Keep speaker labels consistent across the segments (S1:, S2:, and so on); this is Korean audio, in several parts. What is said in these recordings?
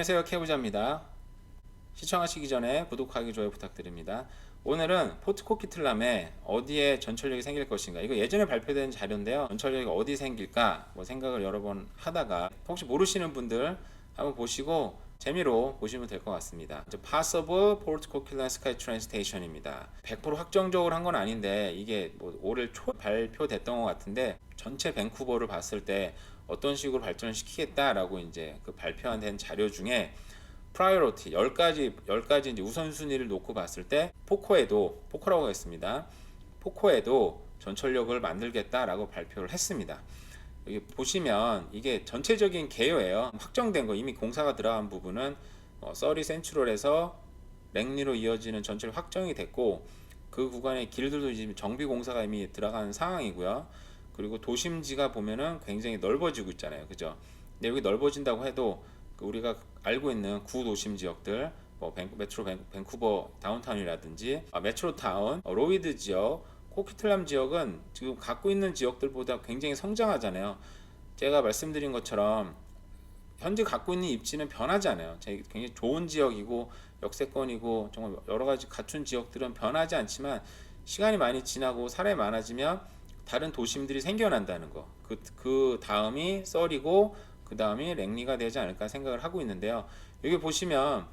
S1: 안녕하세요 케부자입니다. 시청하시기 전에 구독하기 좋아요 부탁드립니다. 오늘은 포트코키틀람에 어디에 전철역이 생길 것인가. 이거 예전에 발표된 자료인데요. 전철역이 어디 생길까? 뭐 생각을 여러 번 하다가 혹시 모르시는 분들 한번 보시고 재미로 보시면 될 것 같습니다. 이제 Possible Port Coquitlam SkyTrain Station입니다. 100% 확정적으로 한 건 아닌데 이게 뭐 올해 초 발표됐던 것 같은데 전체 밴쿠버를 봤을 때 어떤 식으로 발전을 시키겠다라고 이제 그 발표한 된 자료 중에 프라이어리티 10가지 10가지 이제 우선순위를 놓고 봤을 때 포코에도 포코라고 했습니다. 포코에도 전철역을 만들겠다라고 발표를 했습니다. 여기 보시면 이게 전체적인 개요예요. 확정된 거 이미 공사가 들어간 부분은 어, 서리 센트럴에서 랭리로 이어지는 전철 확정이 됐고 그 구간의 길들도 지금 정비 공사가 이미 들어간 상황이고요. 그리고 도심지가 보면은 굉장히 넓어지고 있잖아요. 그죠? 근데 여기 넓어진다고 해도 그 우리가 알고 있는 구도심 지역들 뭐 밴, 메트로 밴, 밴쿠버 다운타운이라든지 아, 메트로타운, 어, 로이드 지역, 코키틀람 지역은 지금 갖고 있는 지역들보다 굉장히 성장하잖아요. 제가 말씀드린 것처럼 현재 갖고 있는 입지는 변하지 않아요. 제- 굉장히 좋은 지역이고 역세권이고 정말 여러 가지 갖춘 지역들은 변하지 않지만 시간이 많이 지나고 사람이 많아지면 다른 도심들이 생겨난다는 거. 그, 그 다음이 썰이고 그 다음이 랭리가 되지 않을까 생각을 하고 있는데요. 여기 보시면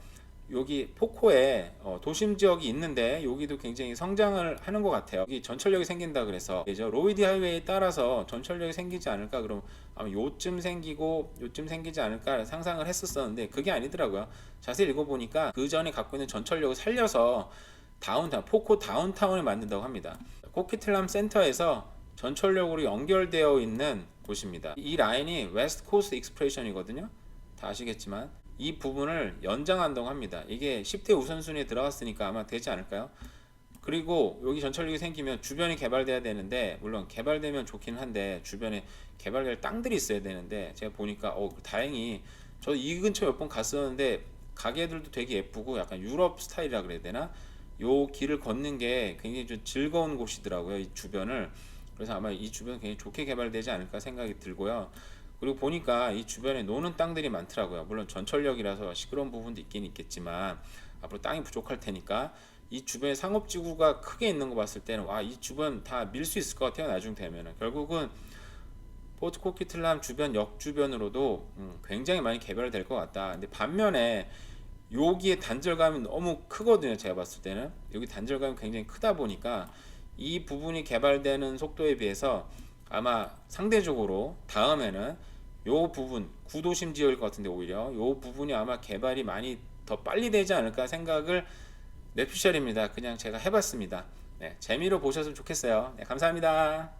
S1: 여기 포코에 어, 도심 지역이 있는데 여기도 굉장히 성장을 하는 것 같아요. 여기 전철역이 생긴다 그래서 이제 로이드 하이웨이에 따라서 전철역이 생기지 않을까 그럼 아마 요쯤 생기고 요쯤 생기지 않을까 상상을 했었었는데 그게 아니더라고요. 자세히 읽어보니까 그 전에 갖고 있는 전철역을 살려서 다운타운 포코 다운타운을 만든다고 합니다. 코키틀람 센터에서 전철역으로 연결되어 있는 곳입니다. 이 라인이 웨스트 코스트 익스프레션이거든요. 다 아시겠지만 이 부분을 연장한다고 합니다. 이게 10대 우선순위에 들어갔으니까 아마 되지 않을까요? 그리고 여기 전철역이 생기면 주변이 개발돼야 되는데 물론 개발되면 좋긴 한데 주변에 개발될 땅들이 있어야 되는데 제가 보니까 어 다행히 저 이 근처 몇 번 갔었는데 가게들도 되게 예쁘고 약간 유럽 스타일이라 그래야 되나? 요 길을 걷는 게 굉장히 좀 즐거운 곳이더라고요. 이 주변을 그래서 아마 이 주변 굉장히 좋게 개발되지 않을까 생각이 들고요. 그리고 보니까 이 주변에 노는 땅들이 많더라고요. 물론 전철역이라서 시끄러운 부분도 있긴 있겠지만 앞으로 땅이 부족할 테니까 이 주변에 상업지구가 크게 있는 거 봤을 때는 와 이 주변 다 밀 수 있을 것 같아요. 나중 되면은 결국은 포트 코키틀람 주변 역 주변으로도 음, 굉장히 많이 개발될 것 같다. 근데 반면에 여기에 단절감이 너무 크거든요. 제가 봤을 때는 여기 단절감이 굉장히 크다 보니까 이 부분이 개발되는 속도에 비해서 아마 상대적으로 다음에는 요 부분 구도심 지역일 것 같은데 오히려 요 부분이 아마 개발이 많이 더 빨리 되지 않을까 생각을 내피셜입니다. 그냥 제가 해봤습니다. 네, 재미로 보셨으면 좋겠어요. 네, 감사합니다.